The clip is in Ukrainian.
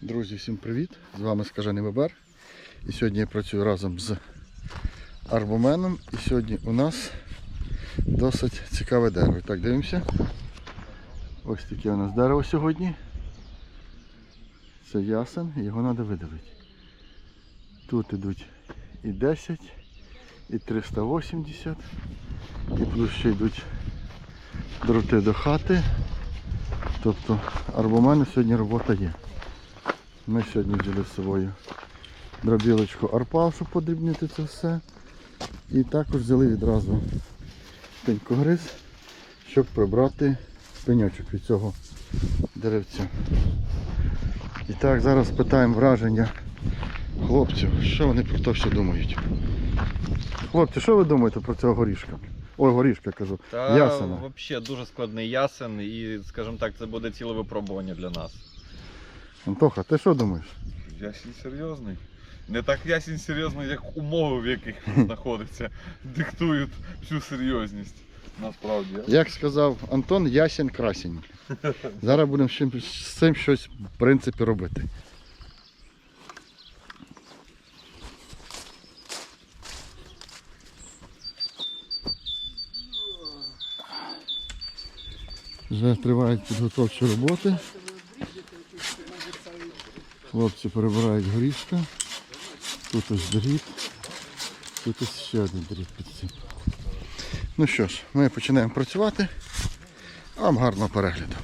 Друзі, всім привіт! З вами Скажений Бабар. І сьогодні я працюю разом з Арбоменом. І сьогодні у нас досить цікаве дерево. Так, дивимося. Ось таке у нас дерево сьогодні. Це ясен, його треба видавити. Тут ідуть і 10, і 380, і плюс ще йдуть дроти до хати. Тобто арбомену сьогодні робота є. Ми сьогодні взяли з собою дробілочку арпал, щоб подрібнити це все. І також взяли відразу пенькогриз, щоб прибрати пеньочок від цього деревця. І так, зараз питаємо враження хлопців, що вони про те все думають. Хлопці, що ви думаєте про цього горішка? Ой, горішка кажу. Та Ясена. взагалі дуже складний ясен і, скажімо так, це буде ціле випробування для нас. Антоха, ти що думаєш? Ясінь серйозний. Не так ясінь серйозний, як умови, в яких він знаходиться, диктують всю серйозність. Насправді. Як сказав Антон, ясень красень. Зараз будемо з цим щось в принципі робити. Вже тривають підготовчі роботи. Хлопці перебирають горішка. Тут ось дріб. Тут ось ще один дріб під цим. Ну що ж, ми починаємо працювати. Вам гарного перегляду.